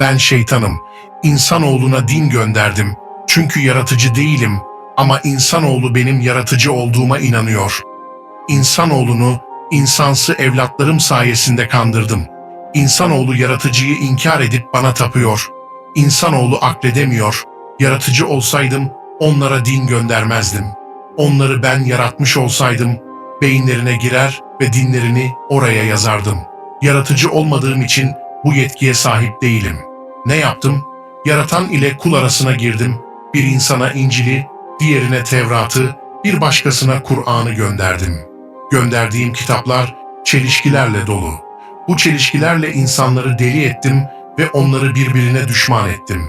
Ben şeytanım. İnsanoğluna din gönderdim. Çünkü yaratıcı değilim ama insanoğlu benim yaratıcı olduğuma inanıyor. İnsanoğlunu insansı evlatlarım sayesinde kandırdım. İnsanoğlu yaratıcıyı inkar edip bana tapıyor. İnsanoğlu akledemiyor. Yaratıcı olsaydım onlara din göndermezdim. Onları ben yaratmış olsaydım beyinlerine girer ve dinlerini oraya yazardım. Yaratıcı olmadığım için bu yetkiye sahip değilim. Ne yaptım? Yaratan ile kul arasına girdim. Bir insana İncil'i, diğerine Tevrat'ı, bir başkasına Kur'an'ı gönderdim. Gönderdiğim kitaplar çelişkilerle dolu. Bu çelişkilerle insanları deli ettim ve onları birbirine düşman ettim.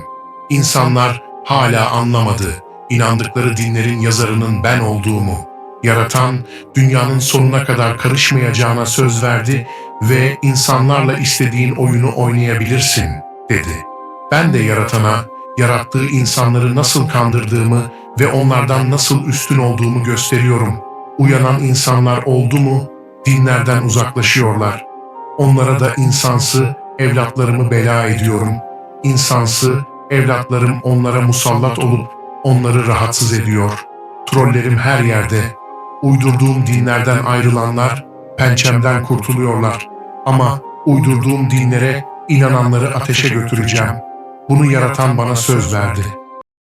İnsanlar hala anlamadı inandıkları dinlerin yazarının ben olduğumu. Yaratan, dünyanın sonuna kadar karışmayacağına söz verdi ve insanlarla istediğin oyunu oynayabilirsin, dedi. Ben de yaratana, yarattığı insanları nasıl kandırdığımı ve onlardan nasıl üstün olduğumu gösteriyorum. Uyanan insanlar oldu mu, dinlerden uzaklaşıyorlar. Onlara da insansı, evlatlarımı bela ediyorum. İnsansı, evlatlarım onlara musallat olup onları rahatsız ediyor. Trollerim her yerde. Uydurduğum dinlerden ayrılanlar pençemden kurtuluyorlar. Ama uydurduğum dinlere inananları ateşe götüreceğim. Bunu yaratan bana söz verdi.